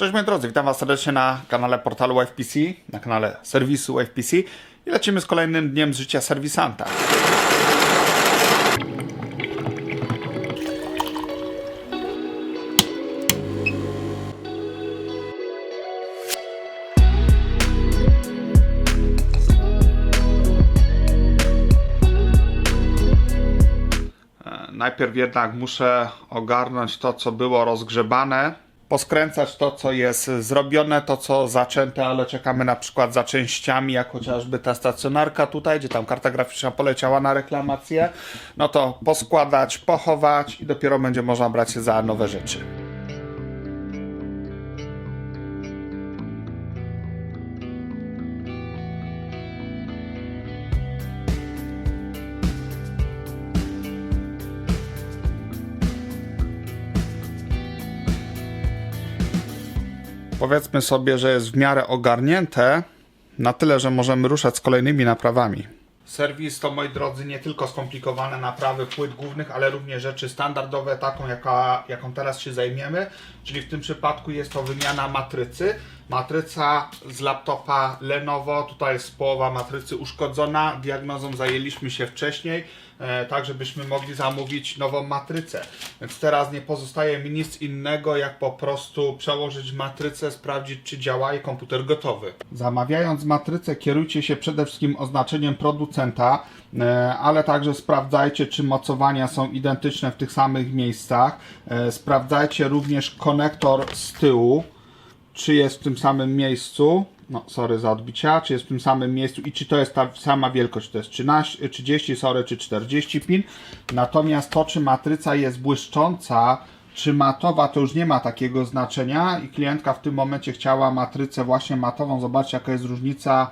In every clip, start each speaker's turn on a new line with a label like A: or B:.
A: Cześć moi drodzy, witam Was serdecznie na kanale portalu FPC, na kanale serwisu FPC i lecimy z kolejnym dniem z życia serwisanta. E, Najpierw jednak muszę ogarnąć to, co było rozgrzebane, poskręcać to, co jest zrobione, to, co zaczęte, ale czekamy na przykład za częściami, jak chociażby ta stacjonarka tutaj, gdzie tam karta graficzna poleciała na reklamację. No to poskładać, pochować i dopiero będzie można brać się za nowe rzeczy. Powiedzmy sobie, że jest w miarę ogarnięte, na tyle, że możemy ruszać z kolejnymi naprawami. Serwis to, moi drodzy, nie tylko skomplikowane naprawy płyt głównych, ale również rzeczy standardowe, taką jaka, jaką teraz się zajmiemy. Czyli w tym przypadku jest to wymiana matrycy. Matryca z laptopa Lenovo, tutaj jest połowa matrycy uszkodzona. Diagnozą zajęliśmy się wcześniej, e, tak żebyśmy mogli zamówić nową matrycę. Więc teraz nie pozostaje mi nic innego, jak po prostu przełożyć matrycę, sprawdzić czy działa i komputer gotowy. Zamawiając matrycę kierujcie się przede wszystkim oznaczeniem producenta, e, ale także sprawdzajcie czy mocowania są identyczne w tych samych miejscach. E, Sprawdzajcie również konektor z tyłu czy jest w tym samym miejscu, no sorry za odbicia, czy jest w tym samym miejscu i czy to jest ta sama wielkość, to jest 13, 30, sorry, czy 40 pin. Natomiast to, czy matryca jest błyszcząca, czy matowa, to już nie ma takiego znaczenia i klientka w tym momencie chciała matrycę właśnie matową. Zobaczcie, jaka jest różnica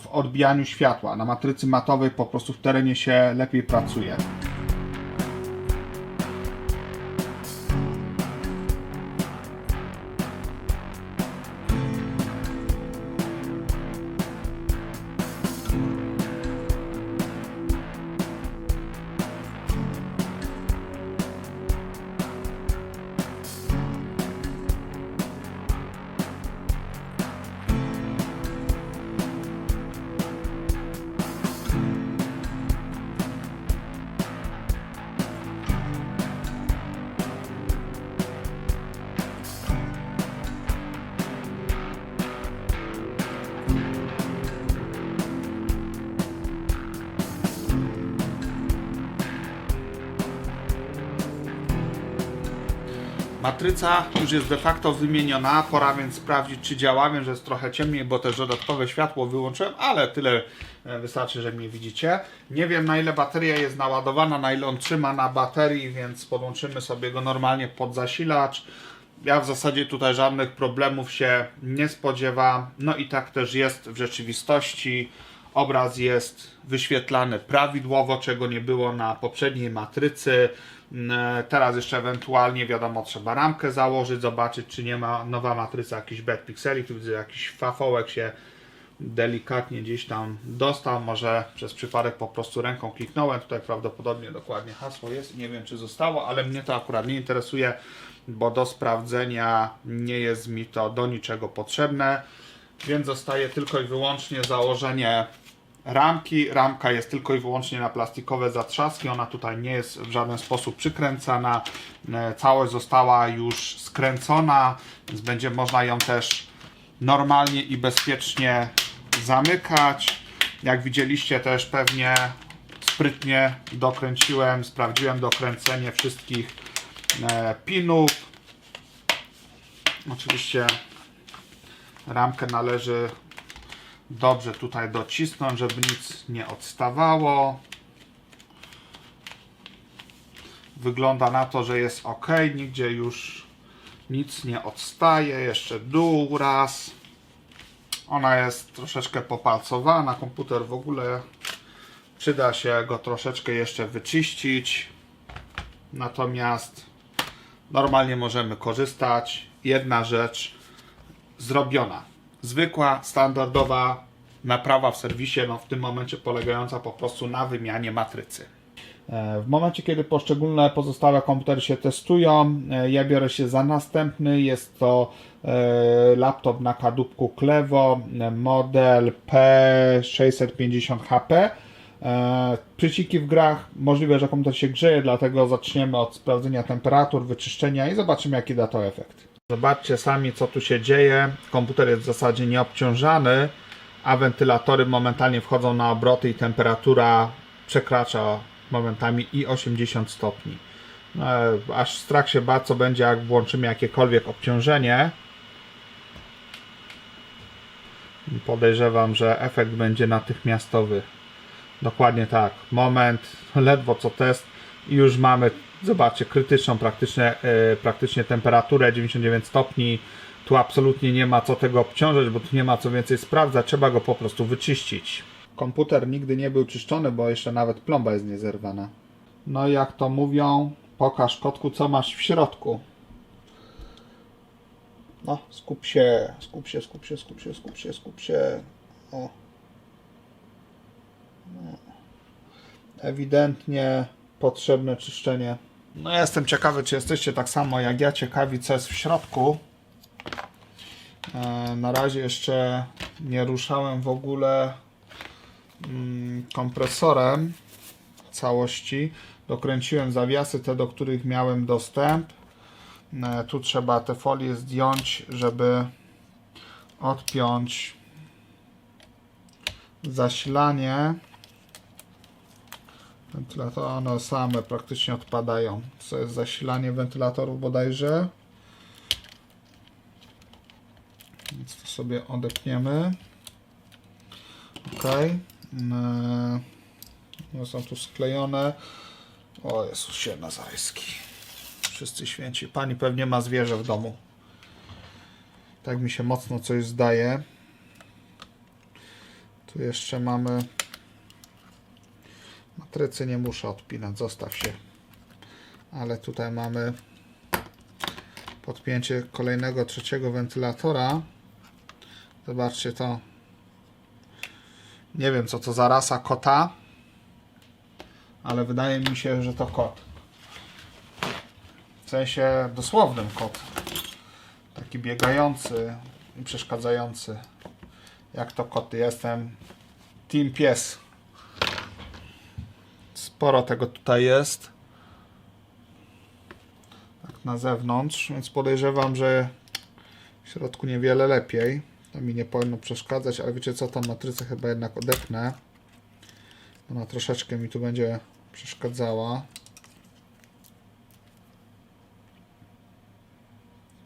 A: w odbijaniu światła. Na matrycy matowej po prostu w terenie się lepiej pracuje. Matryca już jest de facto wymieniona, pora więc sprawdzić czy działa. Wiem, że jest trochę ciemniej, bo też dodatkowe światło wyłączyłem, ale tyle e, wystarczy, że mnie widzicie. Nie wiem na ile bateria jest naładowana, na ile on trzyma na baterii, więc podłączymy sobie go normalnie pod zasilacz. Ja w zasadzie tutaj żadnych problemów się nie spodziewam. No i tak też jest w rzeczywistości. Obraz jest wyświetlany prawidłowo, czego nie było na poprzedniej matrycy. Mm, Teraz jeszcze ewentualnie wiadomo, trzeba ramkę założyć, zobaczyć, czy nie ma nowa matryca jakichś bad pixeli. Tu widzę jakiś fafołek się delikatnie gdzieś tam dostał. Może przez przypadek po prostu ręką kliknąłem. Tutaj prawdopodobnie dokładnie hasło jest. Nie wiem, czy zostało, ale mnie to akurat nie interesuje, bo do sprawdzenia nie jest mi to do niczego potrzebne. Więc zostaje tylko i wyłącznie założenie ramki. Ramka jest tylko i wyłącznie na plastikowe zatrzaski. Ona tutaj nie jest w żaden sposób przykręcana. E, Całość została już skręcona, więc będzie można ją też normalnie i bezpiecznie zamykać. Jak widzieliście też pewnie sprytnie dokręciłem, sprawdziłem dokręcenie wszystkich e, pinów. Oczywiście ramkę należy dobrze tutaj docisnąć, żeby nic nie odstawało. Wygląda na to, że jest ok, nigdzie już nic nie odstaje. Jeszcze dół raz. Ona jest troszeczkę popalcowana. Komputer w ogóle przyda się go troszeczkę jeszcze wyczyścić. Natomiast normalnie możemy korzystać. Jedna rzecz zrobiona. Zwykła, standardowa naprawa w serwisie, no w tym momencie polegająca po prostu na wymianie matrycy. E, W momencie, kiedy poszczególne pozostałe komputery się testują, e, ja biorę się za następny. Jest to e, laptop na kadłubku Clevo, e, model P650HP. E, Przyciki w grach, możliwe, że komputer się grzeje, dlatego zaczniemy od sprawdzenia temperatur, wyczyszczenia i zobaczymy, jaki da to efekt. Zobaczcie sami, co tu się dzieje. Komputer jest w zasadzie nieobciążany, a wentylatory momentalnie wchodzą na obroty i temperatura przekracza momentami i 80 stopni. No, aż strach się bać, co będzie, jak włączymy jakiekolwiek obciążenie. Podejrzewam, że efekt będzie natychmiastowy. Dokładnie tak. Moment, ledwo co test i już mamy, zobaczcie, krytyczną praktycznie, e, praktycznie temperaturę 99 stopni. Tu absolutnie nie ma co tego obciążać, bo tu nie ma co więcej sprawdzać, trzeba go po prostu wyczyścić. Komputer nigdy nie był czyszczony, bo jeszcze nawet plomba jest niezerwana. No i jak to mówią, pokaż kotku, co masz w środku. No, skup się, skup się, skup się, skup się, skup się, skup się. O. ewidentnie potrzebne czyszczenie. No jestem ciekawy, czy jesteście tak samo jak ja ciekawi, co jest w środku. E, Na razie jeszcze nie ruszałem w ogóle mm, kompresorem całości. Dokręciłem zawiasy, te do których miałem dostęp. E, Tu trzeba te folie zdjąć, żeby odpiąć zasilanie. Wentylator, one same praktycznie odpadają. To jest zasilanie wentylatorów bodajże. Więc to sobie odepniemy. Ok. No są tu sklejone. O Jezusie Nazarejski. Wszyscy święci. Pani pewnie ma zwierzę w domu. Tak mi się mocno coś zdaje. Tu jeszcze mamy Matrycy nie muszę odpinać, zostaw się. Ale tutaj mamy podpięcie kolejnego trzeciego wentylatora. Zobaczcie to. Nie wiem co to za rasa kota, ale wydaje mi się, że to kot. W sensie dosłownym kot. Taki biegający i przeszkadzający. Jak to koty? Jestem team pies. Sporo tego tutaj jest. Tak na zewnątrz, więc podejrzewam, że w środku niewiele lepiej. To mi nie powinno przeszkadzać, ale wiecie co, tą matrycę chyba jednak odepnę. Ona troszeczkę mi tu będzie przeszkadzała.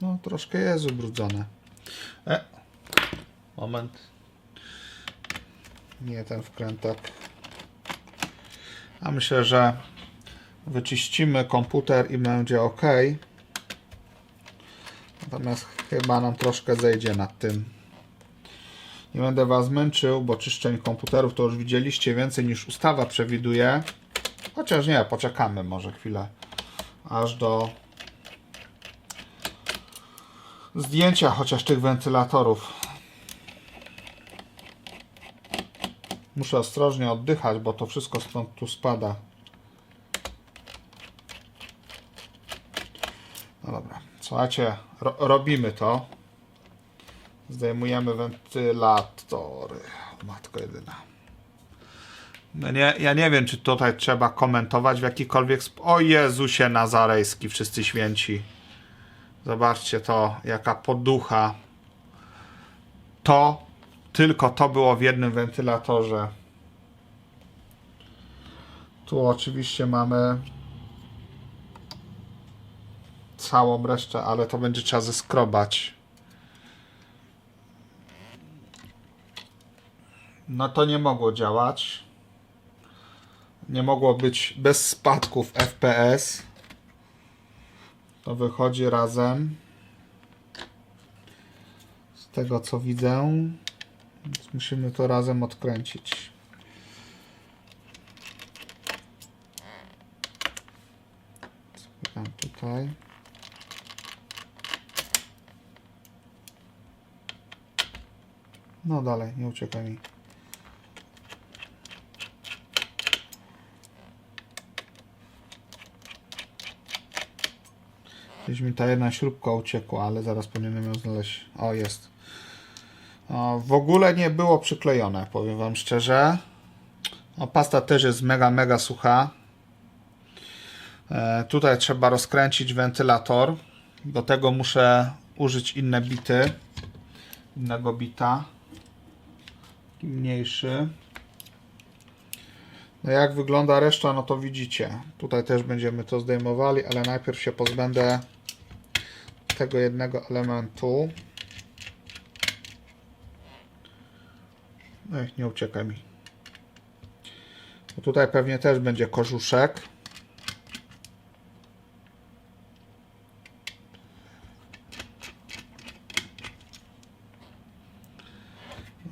A: No, troszkę jest ubrudzone. E, moment. Nie ten wkrętak. A myślę, że wyczyścimy komputer i będzie ok. Natomiast chyba nam troszkę zejdzie nad tym. Nie będę Was męczył, bo czyszczeń komputerów to już widzieliście więcej niż ustawa przewiduje. Chociaż nie, poczekamy może chwilę. Aż do zdjęcia chociaż tych wentylatorów. Muszę ostrożnie oddychać, bo to wszystko stąd tu spada. No dobra, słuchajcie, ro robimy to. Zdejmujemy wentylatory. Matko jedyna. No nie, ja nie wiem, czy tutaj trzeba komentować w jakikolwiek sposób. O Jezusie Nazarejski, wszyscy święci. Zobaczcie to, jaka poducha. To, tylko to było w jednym wentylatorze. Tu oczywiście mamy całą resztę, ale to będzie trzeba zeskrobać. No to nie mogło działać. Nie mogło być bez spadków FPS. To wychodzi razem. Z tego co widzę. Więc musimy to razem odkręcić. Zapytam tutaj. No dalej, nie uciekaj mi. Gdzieś mi ta jedna śrubka uciekła, ale zaraz powinienem ją znaleźć. O, jest. W ogóle nie było przyklejone, powiem Wam szczerze. Pasta też jest mega, mega sucha. E, tutaj trzeba rozkręcić wentylator. Do tego muszę użyć inne bity. Innego bita. Mniejszy. No jak wygląda reszta, no to widzicie. Tutaj też będziemy to zdejmowali, ale najpierw się pozbędę tego jednego elementu. Ech, nie uciekaj mi. Bo tutaj pewnie też będzie korzuszek.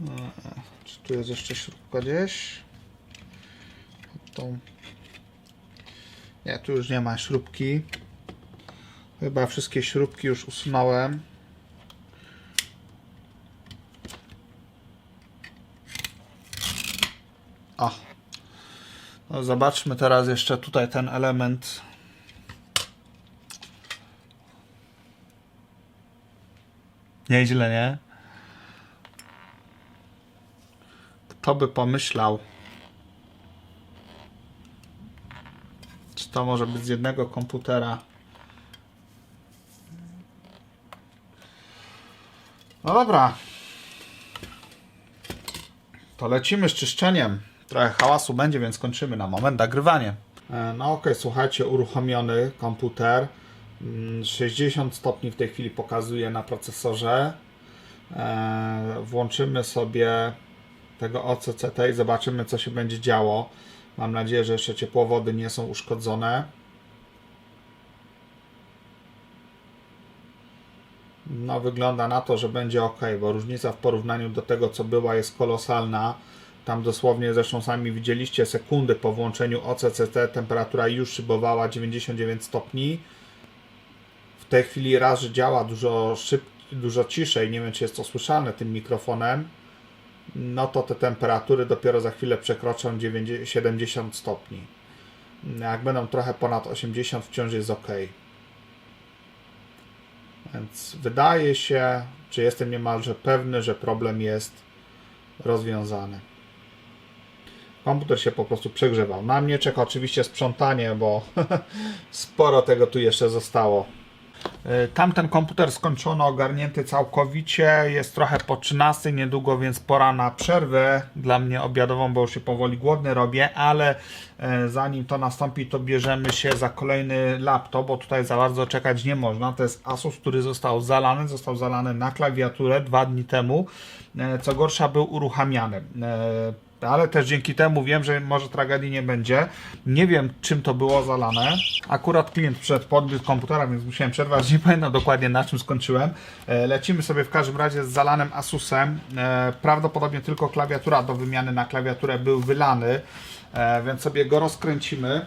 A: Eee, Czy tu jest jeszcze śrubka gdzieś? Tą... Nie, tu już nie ma śrubki. Chyba wszystkie śrubki już usunąłem. O. No zobaczmy teraz jeszcze tutaj ten element. Nieźle, nie? Kto by pomyślał? Czy to może być z jednego komputera? No dobra. To lecimy z czyszczeniem. Trochę hałasu będzie, więc kończymy na moment nagrywanie. E, No ok, słuchajcie, uruchomiony komputer. Mm, 60 stopni w tej chwili pokazuje na procesorze. E, Włączymy sobie tego OCCT i zobaczymy co się będzie działo. Mam nadzieję, że jeszcze ciepłowody nie są uszkodzone. No, wygląda na to, że będzie ok, bo różnica w porównaniu do tego, co była, jest kolosalna. Tam dosłownie, zresztą sami widzieliście, sekundy po włączeniu OCCT temperatura już szybowała 99 stopni. W tej chwili raz, działa dużo szybciej, dużo ciszej, nie wiem czy jest to słyszalne tym mikrofonem, no to te temperatury dopiero za chwilę przekroczą 90, 70 stopni. Jak będą trochę ponad 80, wciąż jest ok. Więc wydaje się, czy jestem niemalże pewny, że problem jest rozwiązany. Komputer się po prostu przegrzewał. Na mnie czeka oczywiście sprzątanie, bo sporo tego tu jeszcze zostało. Y, Tamten komputer skończono, ogarnięty całkowicie. Jest trochę po 13, niedługo, więc pora na przerwę dla mnie obiadową, bo już się powoli głodny robię, ale e, zanim to nastąpi, to bierzemy się za kolejny laptop, bo tutaj za bardzo czekać nie można. To jest Asus, który został zalany, został zalany na klawiaturę dwa dni temu. E, Co gorsza, był uruchamiany. Ale też dzięki temu wiem, że może tragedii nie będzie. Nie wiem, czym to było zalane. Akurat klient przed podbiór komputera, więc musiałem przerwać. Nie pamiętam dokładnie na czym skończyłem. E, Lecimy sobie w każdym razie z zalanym Asusem. E, Prawdopodobnie tylko klawiatura do wymiany na klawiaturę był wylany, e, więc sobie go rozkręcimy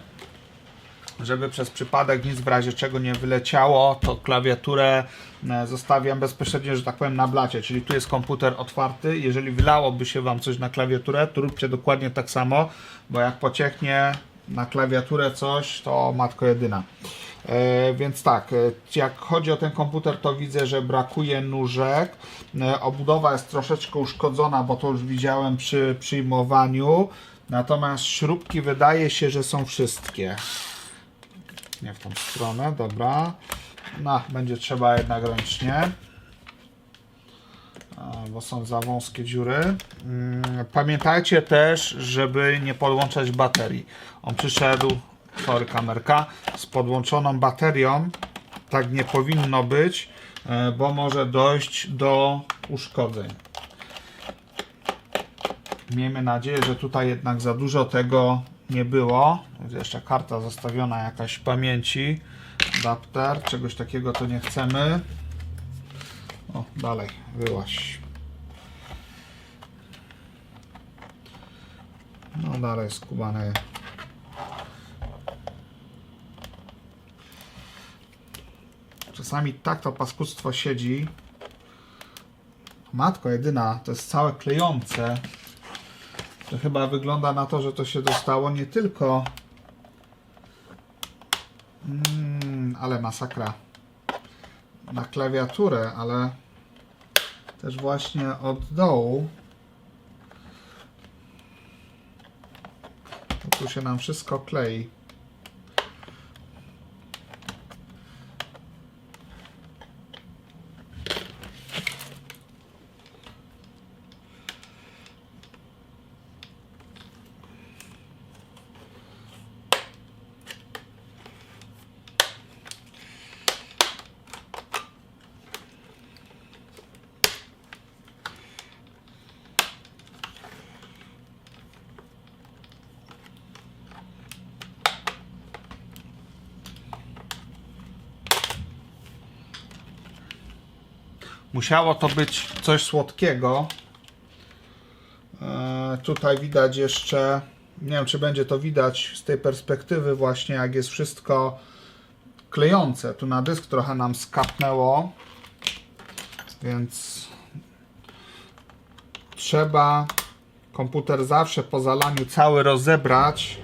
A: żeby przez przypadek nic w razie czego nie wyleciało, to klawiaturę e, zostawiam bezpośrednio, że tak powiem, na blacie, czyli tu jest komputer otwarty. Jeżeli wylałoby się Wam coś na klawiaturę, to róbcie dokładnie tak samo, bo jak pocieknie na klawiaturę coś, to matko jedyna. E, więc tak, e, jak chodzi o ten komputer, to widzę, że brakuje nóżek. E, obudowa jest troszeczkę uszkodzona, bo to już widziałem przy przyjmowaniu. Natomiast śrubki wydaje się, że są wszystkie. Nie w tą stronę, dobra. No, będzie trzeba jednak ręcznie. Bo są za wąskie dziury. Mm, Pamiętajcie też, żeby nie podłączać baterii. On przyszedł, sorry kamerka, z podłączoną baterią. Tak nie powinno być, e, bo może dojść do uszkodzeń. Miejmy nadzieję, że tutaj jednak za dużo tego nie było. Jeszcze karta zostawiona jakaś pamięci. Adapter, czegoś takiego to nie chcemy. O, dalej, wyłaś. No dalej skubane. Czasami tak to paskudztwo siedzi. Matko jedyna, to jest całe klejące. To chyba wygląda na to, że to się dostało nie tylko. Mm, ale masakra. na klawiaturę, ale też właśnie od dołu. Bo tu się nam wszystko klei. Musiało to być coś słodkiego. E, tutaj widać jeszcze, nie wiem czy będzie to widać z tej perspektywy właśnie, jak jest wszystko klejące. Tu na dysk trochę nam skapnęło, więc trzeba komputer zawsze po zalaniu cały rozebrać.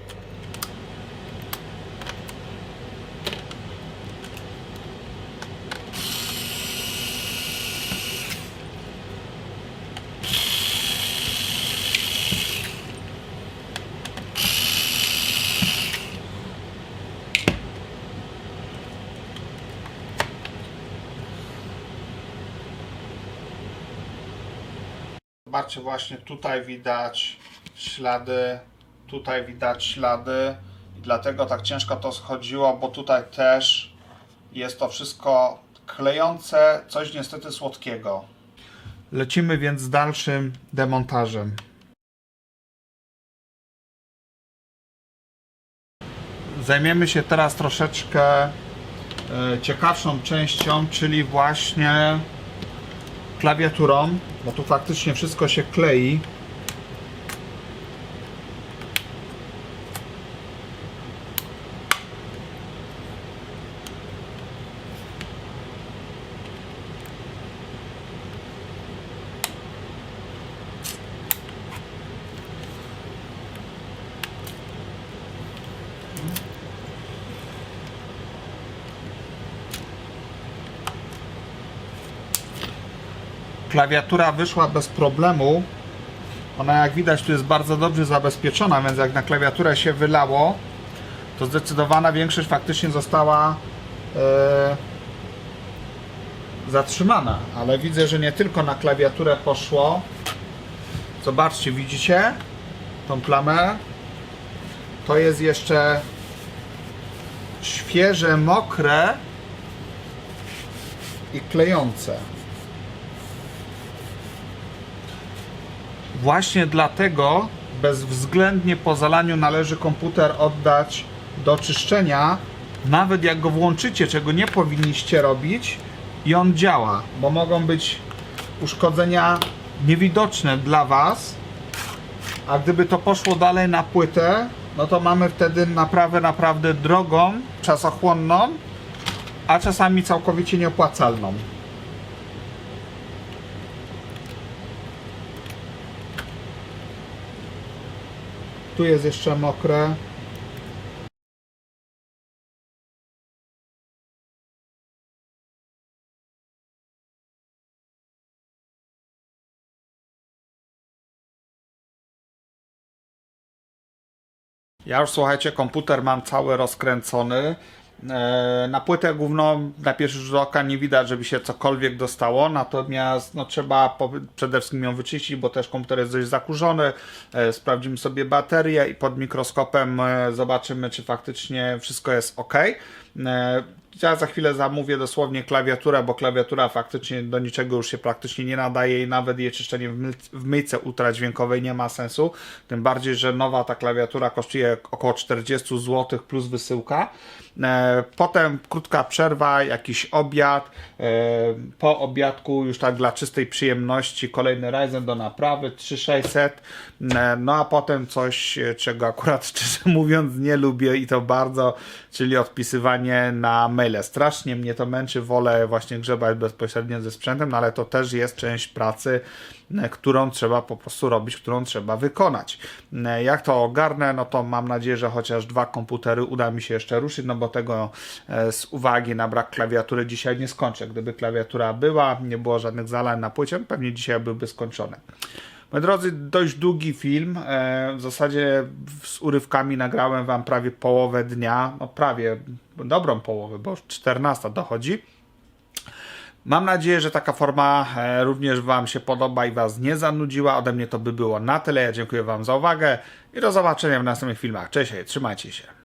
A: Zobaczcie, właśnie tutaj widać ślady, tutaj widać ślady i dlatego tak ciężko to schodziło, bo tutaj też jest to wszystko klejące, coś niestety słodkiego. Lecimy więc z dalszym demontażem. Zajmiemy się teraz troszeczkę e, ciekawszą częścią, czyli właśnie klawiaturą, bo tu faktycznie wszystko się klei. Klawiatura wyszła bez problemu. Ona jak widać tu jest bardzo dobrze zabezpieczona, więc jak na klawiaturę się wylało, to zdecydowana większość faktycznie została e, zatrzymana. Ale widzę, że nie tylko na klawiaturę poszło. Zobaczcie, widzicie tą plamę? To jest jeszcze świeże, mokre i klejące. Właśnie dlatego bezwzględnie po zalaniu należy komputer oddać do czyszczenia, nawet jak go włączycie, czego nie powinniście robić i on działa, bo mogą być uszkodzenia niewidoczne dla Was, a gdyby to poszło dalej na płytę, no to mamy wtedy naprawę naprawdę drogą, czasochłonną, a czasami całkowicie nieopłacalną. Tu jest jeszcze mokre. Ja już słuchajcie, komputer mam cały rozkręcony. E, Na płytę główną na pierwszy rzut oka nie widać, żeby się cokolwiek dostało, natomiast no, trzeba przede wszystkim ją wyczyścić, bo też komputer jest dość zakurzony. E, Sprawdzimy sobie baterię i pod mikroskopem e, zobaczymy, czy faktycznie wszystko jest ok. E, Ja za chwilę zamówię dosłownie klawiaturę, bo klawiatura faktycznie do niczego już się praktycznie nie nadaje i nawet jej czyszczenie w, myl- w myjce ultradźwiękowej nie ma sensu. Tym bardziej, że nowa ta klawiatura kosztuje około 40 zł plus wysyłka. E, Potem krótka przerwa, jakiś obiad. E, Po obiadku już tak dla czystej przyjemności kolejny Ryzen do naprawy 3600. E, No a potem coś, czego akurat szczerze mówiąc nie lubię i to bardzo, czyli odpisywanie na maile. Strasznie mnie to męczy, wolę właśnie grzebać bezpośrednio ze sprzętem, no ale to też jest część pracy, którą trzeba po prostu robić, którą trzeba wykonać. Jak to ogarnę, no to mam nadzieję, że chociaż dwa komputery uda mi się jeszcze ruszyć, no bo tego e, z uwagi na brak klawiatury dzisiaj nie skończę. Gdyby klawiatura była, nie było żadnych zalań na płycie, pewnie dzisiaj byłby skończony. Moi drodzy, dość długi film. E, W zasadzie z urywkami nagrałem Wam prawie połowę dnia, no prawie dobrą połowę, bo już 14 dochodzi. Mam nadzieję, że taka forma e, również Wam się podoba i Was nie zanudziła. Ode mnie to by było na tyle. Ja dziękuję Wam za uwagę i do zobaczenia w następnych filmach. Cześć, trzymajcie się.